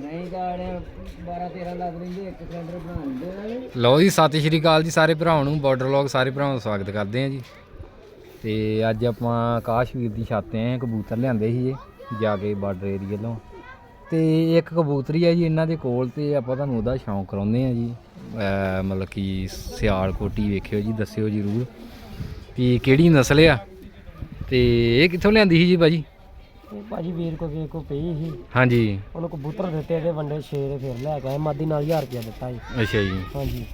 ਨਹੀਂ ਤਾਂ 12 13 ਲੱਗ ਲੈਂਦੇ, ਇੱਕ ਸਿਲੰਡਰ ਬਣਾ ਲੈਂਦੇ ਲਓ ਜੀ, ਸਤਿ ਸ਼੍ਰੀ ਅਕਾਲ ਜੀ ਸਾਰੇ ਭਰਾਵਾਂ ਨੂੰ ਬਾਰਡਰ ਲੌਗ ਸਾਰੇ ਭਰਾਵਾਂ ਦਾ ਸਵਾਗਤ ਕਰਦੇ ਹਾਂ ਜੀ। ਤੇ ਅੱਜ ਆਪਾਂ ਕਾਸ਼ਵੀਰ ਦੀ ਛੱਤ ਤੇ ਆਏ ਕਬੂਤਰ ਲਿਆਂਦੇ ਸੀ ਇਹ ਜਾ ਕੇ ਬਾਰਡਰ ਏਰੀਆ ਤੋਂ ਤੇ ਇੱਕ ਕਬੂਤਰੀ ਆ ਜੀ, ਇਹਨਾਂ ਦੇ ਕੋਲ ਤੇ ਆਪਾਂ ਤੁਹਾਨੂੰ ਉਹਦਾ ਸ਼ੌਂਕ ਕਰਾਉਂਦੇ ਆ ਜੀ। ਮਤਲਬ ਕਿ ਸਿਆਲ ਕੋਟੀ ਵੇਖਿਓ ਜੀ, ਦੱਸਿਓ ਜਰੂਰ ਵੀ ਕਿਹੜੀ ਨਸਲ ਆ। ਤੇ ਇਹ ਕਿੱਥੋਂ ਲਿਆਂਦੀ ਸੀ ਜੀ ਬਾਜੀ ਇਹ ਭਾਜੀ ਵੀਰ ਕੋ ਵੀਰ ਕੋ ਪਈ ਸੀ। ਹਾਂਜੀ। ਉਹਨੂੰ ਕਬੂਤਰ ਦਿੱਤੇ ਇਹਦੇ ਵੰਡੇ ਛੇ ਫਿਰ ਲੈ ਕੇ ਆਏ। ਮਾਦੀ ਨਾਲ 1000 ਰੁਪਇਆ ਦਿੱਤਾ ਜੀ। ਅੱਛਾ ਜੀ। ਹਾਂਜੀ।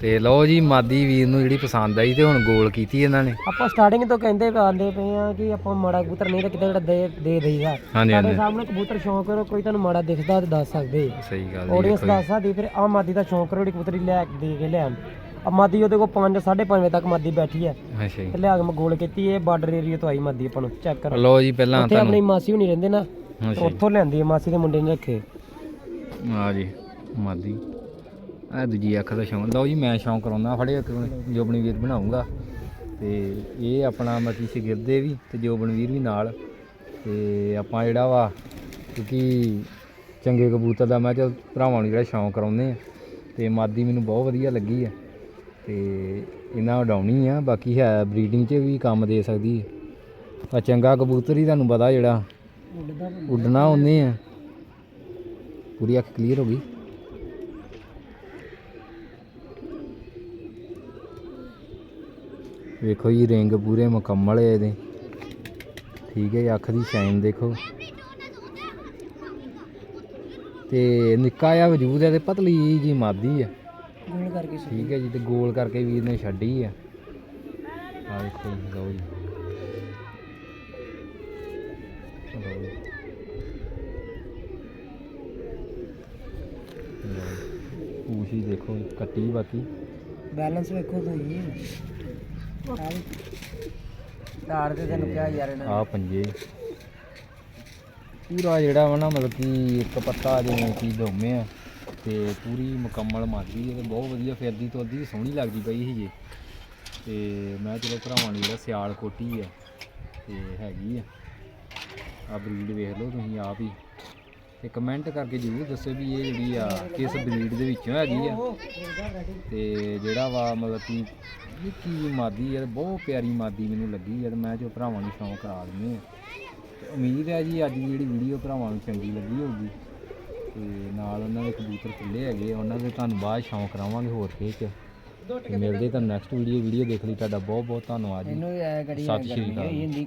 ਤੇ ਲਓ ਜੀ ਮਾਦੀ ਵੀਰ ਨੂੰ ਜਿਹੜੀ ਪਸੰਦ ਆਈ ਤੇ ਹੁਣ ਗੋਲ ਕੀਤੀ ਇਹਨਾਂ ਨੇ। ਆਪਾਂ ਸਟਾਰਟਿੰਗ ਤੋਂ ਕਹਿੰਦੇ ਆਂਦੇ ਪਏ ਆ ਕਿ ਆਪਾਂ ਮਾੜਾ ਕਬੂਤਰ ਨਹੀਂ ਤਾਂ ਕਿਤੇ ਜਿਹੜਾ ਦੇ ਦੇ ਦੇਈਦਾ। ਹਾਂਜੀ ਸਾਡੇ ਹਾਂਜੀ ਸਾਹਮਣੇ ਕਬੂਤਰ ਸ਼ੌਂਕ ਕਰੋ ਕੋਈ ਤੁਹਾਨੂੰ ਮਾੜਾ ਦਿਖਦਾ ਤੇ ਦੱਸ ਸਕਦੇ। ਸਹੀ ਗੱਲ ਜੀ ਜੀ। ਦੱਸ ਸਕਦੀ ਫਿਰ ਆ ਮਾਦੀ ਦਾ ਸ਼ੌਂਕ ਕਰੋ ਜਿਹੜੀ ਕਬੂਤਰੀ ਲੈ ਕੇ ਦੇ ਕੇ ਲਿਆਣ ਆ ਮਾਦੀ ਉਹਦੇ ਕੋਲ 5 5:30 ਵਜੇ ਤੱਕ ਮਾਦੀ ਬੈਠੀ ਹੈ। ਅੱਛਾ ਜੀ। ਤੇ ਲਿਆ ਕੇ ਮੈਂ ਗੋਲ ਕੀਤੀ ਇਹ ਬਾਰਡਰ ਏਰੀਆ ਤੋਂ ਆਈ ਮਾਦੀ ਆਪਾਂ ਨੂੰ ਚੈੱਕ ਕਰੋ। ਲਓ ਜੀ ਪਹਿਲਾਂ ਉੱਥੇ ਆਪਣੀ ਮਾਸੀ ਹੁਣੀ ਰਹਿੰਦੇ ਨਾ ਜੀ। ਉੱਥੋਂ ਲਿਆਂਦੀ ਹੈ ਮਾਸੀ ਦੇ ਮੁੰਡੇ ਨੇ ਰੱਖੇ। ਆ ਜੀ ਮਾਦੀ। ਆ ਦੂਜੀ ਅੱਖ ਦਾ ਸ਼ੌਂਕ ਲਓ ਜੀ ਮੈਂ ਸ਼ੌਂਕ ਕਰਾਉਂਦਾ ਫੜੇ ਜੋਬਣੀ ਵੀਰ ਬਣਾਉਂਗਾ ਤੇ ਇਹ ਆਪਣਾ ਮਤੀ ਸ਼ਗਿਰਦੇ ਵੀ ਤੇ ਜੋਬਨ ਵੀਰ ਵੀ ਨਾਲ। ਤੇ ਆਪਾਂ ਜਿਹੜਾ ਵਾ ਕਿਉਂਕਿ ਚੰਗੇ ਕਬੂਤਰ ਦਾ ਮੈਂ ਚਲ ਭਰਾਵਾਂ ਨੂੰ ਜਿਹੜਾ ਸ਼ੌਂਕ ਕਰਾਉਂਦੇ ਆ। ਤੇ ਮਾਦੀ ਮੈਨੂੰ ਬਹੁਤ ਵਧੀਆ ਲੱਗੀ ਆ। ਤੇ ਇਹਨਾਂ ਉਡਾਉਣੀ ਆ ਬਾਕੀ ਹੈ ਬਰੀਡਿੰਗ 'ਚ ਵੀ ਕੰਮ ਦੇ ਸਕਦੀ ਹੈ ਆ ਚੰਗਾ ਕਬੂਤਰ ਹੀ ਤੁਹਾਨੂੰ ਪਤਾ ਜਿਹੜਾ ਉੱਡਣਾ ਉਹਨੇ ਆ। ਪੂਰੀ ਅੱਖ ਕਲੀਅਰ ਹੋ ਗਈ। ਵੇਖੋ ਜੀ ਰਿੰਗ ਪੂਰੇ ਮੁਕੰਮਲ ਹੈ ਇਹਦੇ। ਠੀਕ ਹੈ ਜੀ, ਅੱਖ ਦੀ ਸ਼ਾਈਨ ਦੇਖੋ। ਤੇ ਨਿੱਕਾ ਜਿਹਾ ਵਜੂਦ ਹੈ ਤੇ ਪਤਲੀ ਜੀ ਮਾਦੀ ਹੈ ਗੋਲ ਕਰਕੇ ਸੀ ਠੀਕ ਹੈ ਜੀ ਤੇ ਗੋਲ ਕਰਕੇ ਵੀਰ ਨੇ ਛੱਡੀ ਆ। ਆ ਵੇਖੋ ਜੀ ਲਓ ਜੀ। ਪੂਛ ਹੀ ਦੇਖੋ ਕੱਟੀ ਬਾਕੀ। ਬੈਲੈਂਸ ਵੇਖੋ ਤੁਸੀਂ। ਤਾਰ ਤੇ ਤੈਨੂੰ ਕਿਹਾ ਯਾਰ ਇਹਨਾਂ ਆ ਪੰਜੇ। ਪੂਰਾ ਜਿਹੜਾ ਵਾ ਨਾ ਮਤਲਬ ਕਿ ਇੱਕ ਪੱਤਾ ਜਿਵੇਂ ਕਿ ਦੋਮੇ ਆ। ਤੇ ਪੂਰੀ ਮੁਕੰਮਲ ਮਾਦੀ ਹੈ ਤੇ ਬਹੁਤ ਵਧੀਆ ਫਿਰਦੀ ਤੁਰਦੀ ਸੋਹਣੀ ਲੱਗਦੀ ਪਈ ਸੀ ਜੀ। ਤੇ ਮੈਂ ਚਲੋ ਭਰਾਵਾਂ ਨੂੰ ਜਿਹੜਾ ਸਿਆਲ ਕੋਟੀ ਹੈ, ਤੇ ਹੈਗੀ ਆ। ਆ ਬਰੀਡ ਵੇਖ ਲਓ ਤੁਸੀਂ ਆਪ ਹੀ। ਤੇ ਕਮੈਂਟ ਕਰਕੇ ਜ਼ਰੂਰ ਦੱਸਿਓ ਵੀ ਇਹ ਜਿਹੜੀ ਆ ਕਿਸ ਬਰੀਡ ਦੇ ਵਿੱਚੋਂ ਹੈਗੀ ਆ। ਤੇ ਜਿਹੜਾ ਵਾ ਮਤਲਬ ਕਿ ਇਹ ਕੀ ਮਾਦੀ ਯਾਰ ਬਹੁਤ ਪਿਆਰੀ ਮਾਦੀ ਮੈਨੂੰ ਲੱਗੀ ਯਾਰ ਮੈਂ ਜੋ ਭਰਾਵਾਂ ਨੂੰ ਸ਼ੌਂਕ ਕਰਾ ਦਿੰਦੇ ਆ। ਤੇ ਉਮੀਦ ਹੈ ਜੀ ਅੱਜ ਦੀ ਜਿਹੜੀ ਵੀਡੀਓ ਭਰਾਵਾਂ ਨੂੰ ਚੰਗੀ ਲੱਗੀ ਹੋਊਗੀ। ਤੇ ਨਾਲ ਉਹਨਾਂ ਦੇ ਕਬੂਤਰ ਖੁੱਲੇ ਹੈਗੇ ਉਹਨਾਂ ਦੇ ਤੁਹਾਨੂੰ ਬਾਅਦ ਸ਼ੌਂਕ ਕਰਾਵਾਂਗੇ ਹੋਰ ਕੇ ਚ। ਮਿਲਦੇ ਤੁਹਾਨੂੰ ਨੈਕਸਟ ਵੀਡੀਓ ਵੀਡੀਓ ਦੇਖ ਲਈ। ਤੁਹਾਡਾ ਬਹੁਤ ਬਹੁਤ ਧੰਨਵਾਦ ਜੀ। ਸਤਿ ਸ਼੍ਰੀ ਅਕਾਲ।